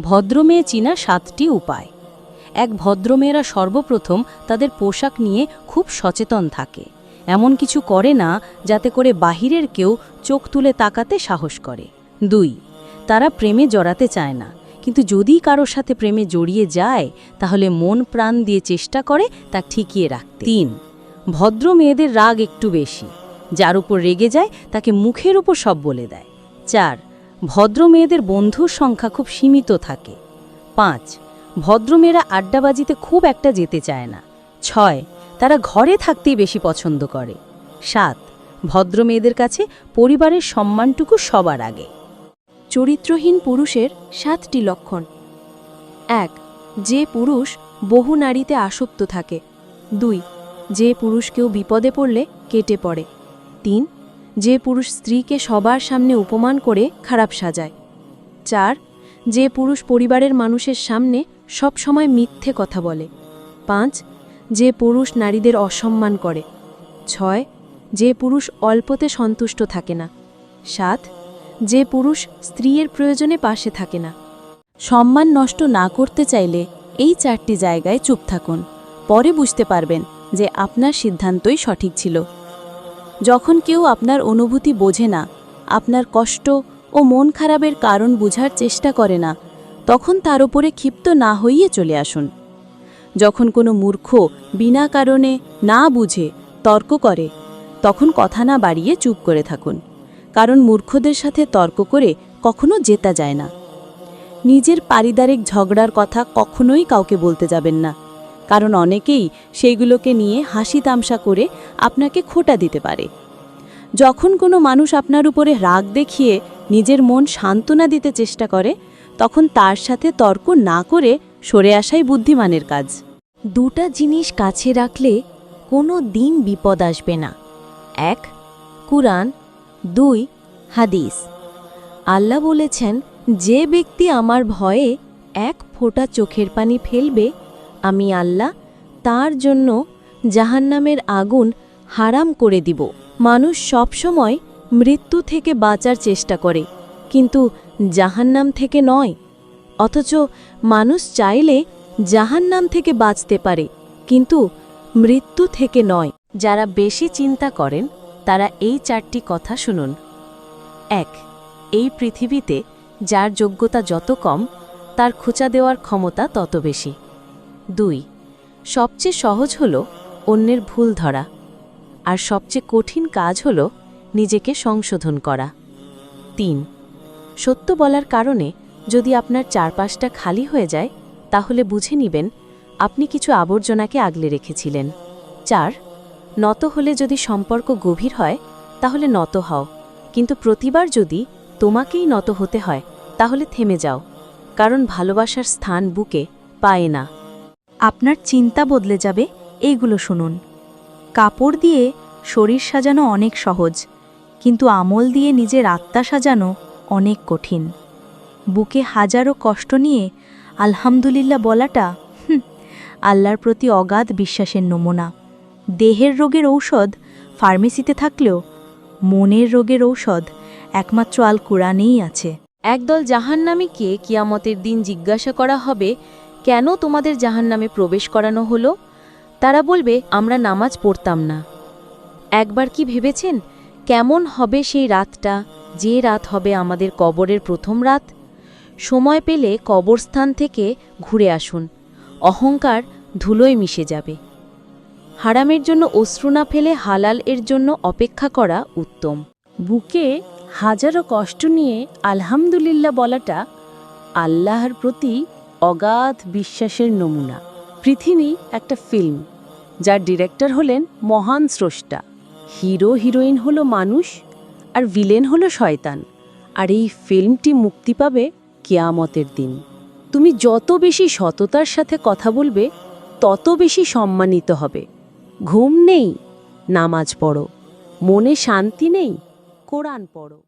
ভদ্রমেয়ে চিনা সাতটি উপায়। এক ভদ্রমেয়েরা সর্বপ্রথম তাদের পোশাক নিয়ে খুব সচেতন থাকে। এমন কিছু করে না, যাতে করে বাহিরের কেউ চোখ তুলে তাকাতে সাহস করে। দুই, তারা প্রেমে জড়াতে চায় না। কিন্তু যদি কারোর সাথে প্রেমে জড়িয়ে যায়, তাহলে মন প্রাণ দিয়ে চেষ্টা করে তা ঠিকিয়ে রাখতে। তিন ভদ্র মেয়েদের রাগ একটু বেশি। যার উপর রেগে যায়, তাকে মুখের উপর সব বলে দেয়। চার ভদ্র মেয়েদের বন্ধুর সংখ্যা খুব সীমিত থাকে। পাঁচ, ভদ্রমেয়েরা আড্ডাবাজিতে খুব একটা যেতে চায় না। ছয়, তারা ঘরে থাকতেই বেশি পছন্দ করে। সাত ভদ্র মেয়েদের কাছে পরিবারের সম্মানটুকু সবার আগে। চরিত্রহীন পুরুষের সাতটি লক্ষণ। এক, যে পুরুষ বহু নারীতে আসক্ত থাকে। দুই, যে পুরুষ কেউ বিপদে পড়লে কেটে পড়ে। তিন যে পুরুষ স্ত্রীকে সবার সামনে উপমান করে খারাপ সাজায়। চার, যে পুরুষ পরিবারের মানুষের সামনে সব সময় মিথ্যে কথা বলে। পাঁচ, যে পুরুষ নারীদের অসম্মান করে। ছয়, যে পুরুষ অল্পতে সন্তুষ্ট থাকে না। সাত, যে পুরুষ স্ত্রীর প্রয়োজনে পাশে থাকে না। সম্মান নষ্ট না করতে চাইলে এই চারটি জায়গায় চুপ থাকুন। পরে বুঝতে পারবেন যে আপনার সিদ্ধান্তই সঠিক ছিল। যখন কেউ আপনার অনুভূতি বোঝে না, আপনার কষ্ট ও মন খারাপের কারণ বুঝার চেষ্টা করে না, তখন তার উপরে ক্ষিপ্ত না হইয়ে চলে আসুন। যখন কোনো মূর্খ বিনা কারণে না বুঝে, তর্ক করে, তখন কথা না বাড়িয়ে চুপ করে থাকুন, কারণ মূর্খদের সাথে তর্ক করে কখনো জেতা যায় না। নিজের পারিবারিক ঝগড়ার কথা কখনোই কাউকে বলতে যাবেন না। কারণ অনেকেই সেইগুলোকে নিয়ে হাসি তামসা করে আপনাকে খোটা দিতে পারে। যখন কোনো মানুষ আপনার উপরে রাগ দেখিয়ে নিজের মন সান্ত্বনা দিতে চেষ্টা করে, তখন তার সাথে তর্ক না করে সরে আসাই বুদ্ধিমানের কাজ। দুটা জিনিস কাছে রাখলে কোনো দিন বিপদ আসবে না। এক, কুরআন। দুই, হাদিস। আল্লাহ বলেছেন, যে ব্যক্তি আমার ভয়ে এক ফোঁটা চোখের পানি ফেলবে আমি আল্লাহ, তার জন্য জাহান্নামের আগুন হারাম করে দিব। মানুষ সবসময় মৃত্যু থেকে বাঁচার চেষ্টা করে, কিন্তু জাহান্নাম থেকে নয়। অথচ মানুষ চাইলে জাহান্নাম থেকে বাঁচতে পারে, কিন্তু মৃত্যু থেকে নয়। যারা বেশি চিন্তা করেন, তারা এই চারটি কথা শুনুন। এক, এই পৃথিবীতে যার যোগ্যতা যত কম, তার খোঁচা দেওয়ার ক্ষমতা তত বেশি। দুই। সবচেয়ে সহজ হল অন্যের ভুল ধরা, আর সবচেয়ে কঠিন কাজ হল নিজেকে সংশোধন করা। তিন। সত্য বলার কারণে যদি আপনার চারপাশটা খালি হয়ে যায়, তাহলে বুঝে নিবেন আপনি কিছু আবর্জনাকে আগলে রেখেছিলেন। চার। নত হলে যদি সম্পর্ক গভীর হয়, তাহলে নত হও। কিন্তু প্রতিবার যদি তোমাকেই নত হতে হয়, তাহলে থেমে যাও, কারণ ভালোবাসার স্থান বুকে পায় না। আপনার চিন্তা বদলে যাবে এইগুলো শুনুন। কাপড় দিয়ে শরীর সাজানো অনেক সহজ, কিন্তু আমল দিয়ে নিজের আত্মা সাজানো অনেক কঠিন। বুকে হাজারো কষ্ট নিয়ে আলহামদুলিল্লাহ বলাটা আল্লাহর প্রতি অগাধ বিশ্বাসের নমুনা। দেহের রোগের ঔষধ, ফার্মেসিতে থাকলেও মনের রোগের ঔষধ একমাত্র আল কোরআনেই আছে। একদল জাহান্নামীকে কিয়ামতের দিন জিজ্ঞাসা করা হবে কেন তোমাদের জাহান্নামে প্রবেশ করানো হলো? তারা বলবে, আমরা নামাজ পড়তাম না। একবার কি ভেবেছেন, কেমন হবে সেই রাতটা? যে রাত হবে আমাদের কবরের প্রথম রাত? সময় পেলে কবরস্থান থেকে ঘুরে আসুন। অহংকার ধুলোয় মিশে যাবে। হারামের জন্য অশ্রু না ফেলে হালাল এর জন্য অপেক্ষা করা উত্তম। বুকে হাজারো কষ্ট নিয়ে আলহামদুলিল্লাহ বলাটা আল্লাহর প্রতি অগাধ বিশ্বাসের নমুনা। পৃথিবী একটা ফিল্ম যার ডিরেক্টর হলেন মহান স্রষ্টা। হিরো হিরোইন হলো মানুষ, আর ভিলেন হলো শয়তান। আর এই ফিল্মটি মুক্তি পাবে কেয়ামতের দিন। তুমি যত বেশি সততার সাথে কথা বলবে, তত বেশি সম্মানিত হবে। ঘুম নেই, নামাজ পড়ো। মনে শান্তি নেই, কোরআন পড়ো।